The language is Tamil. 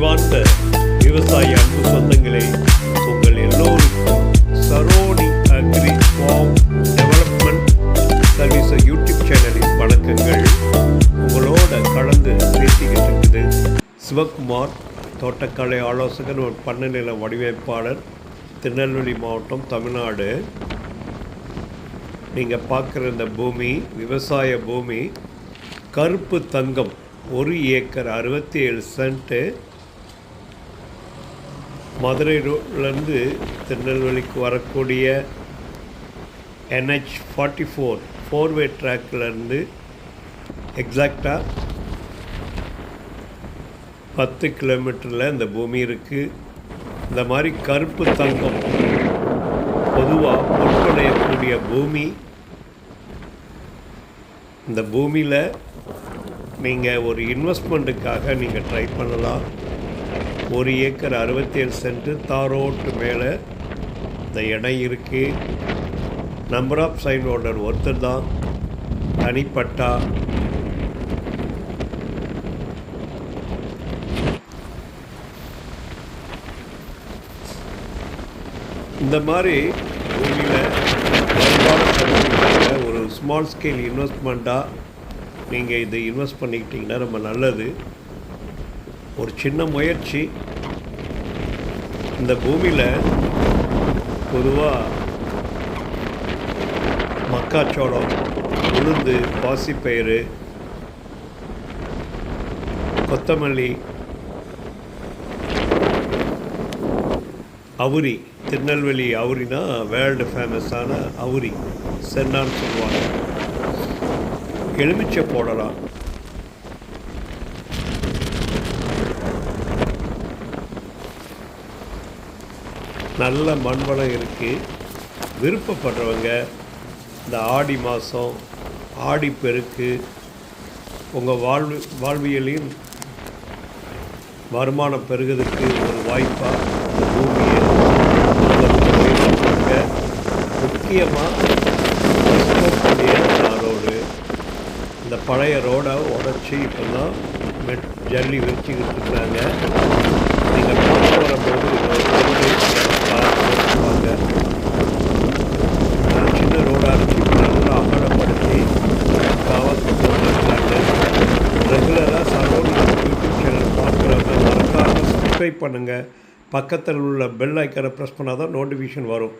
அறிவார்ந்த விவசாய அன்பு சொந்தங்களே உங்கள் எல்லோருக்கும் Saroni agri farm development service YouTube சேனலின் வணக்கங்கள். உங்களோட கலந்து பேசிக்கிட்டு இருக்குது சிவகுமார் தோட்டக்கலை ஆலோசகர் ஒரு பண்ணநில வடிவமைப்பாளர் திருநெல்வேலி மாவட்டம் தமிழ்நாடு. நீங்கள் பார்க்குற இந்த பூமி விவசாய பூமி கருப்பு தங்கம் ஒரு ஏக்கர் அறுபத்தி ஏழு சென்ட்டு மதுரை ரோட்லேருந்து திருநெல்வேலிக்கு வரக்கூடிய NH forty four four way ட்ராக்லேருந்து எக்ஸாக்டாக பத்து கிலோமீட்டரில் இந்த பூமி இருக்குது இந்த மாதிரி கருப்பு தங்கம் பொதுவாக பொருட்களையக்கூடிய பூமி. இந்த பூமியில் நீங்கள் ஒரு இன்வெஸ்ட்மெண்ட்டுக்காக நீங்கள் ட்ரை பண்ணலாம். ஒரு ஏக்கர் அறுபத்தேழு சென்ட்டு தாரோட்டு மேலே இந்த இடம் இருக்குது நம்பர் ஆஃப் சைன் ஓனர் ஒருத்தர் தான். தனிப்பட்டா. இந்த மாதிரி பூமியில் ஒரு ஸ்மால் ஸ்கேல் இன்வெஸ்ட்மெண்ட்டாக நீங்கள் இதை இன்வெஸ்ட் பண்ணிக்கிட்டிங்கன்னா ரொம்ப நல்லது. ஒரு சின்ன முயற்சி. இந்த பூமியில் பொதுவாக மக்காச்சோளம் உளுந்து பாசிப்பயிறு கொத்தமல்லி அவுரி திருநெல்வேலி அவுரினா வேர்ல்டு ஃபேமஸான அவுரி சென்னான்னு சொல்லுவாங்க. எலுமிச்சை போடலாம். நல்ல மண்வளம் இருக்குது விருப்பப்படுறவங்க இந்த ஆடி மாதம் ஆடி பெருக்கு உங்கள் வாழ்வு வாழ்வியலையும் வருமானம் பெருகிறதுக்கு ஒரு வாய்ப்பாக இந்த பூமியை முக்கியமாக ரோடு இந்த பழைய ரோடை உடச்சி இப்போ தான் மெட் ஜல்லி வச்சுக்கிட்டு இருக்கிறாங்க ரெகுலராக சரோனி யூடியூப் சேனல் பார்க்குறவங்க மறக்காமல் சப்ஸ்கிரைப் பண்ணுங்கள் பக்கத்தில் உள்ள பெல் ஐக்கனை ப்ரெஸ் பண்ணால் தான் நோட்டிஃபிகேஷன் வரும்.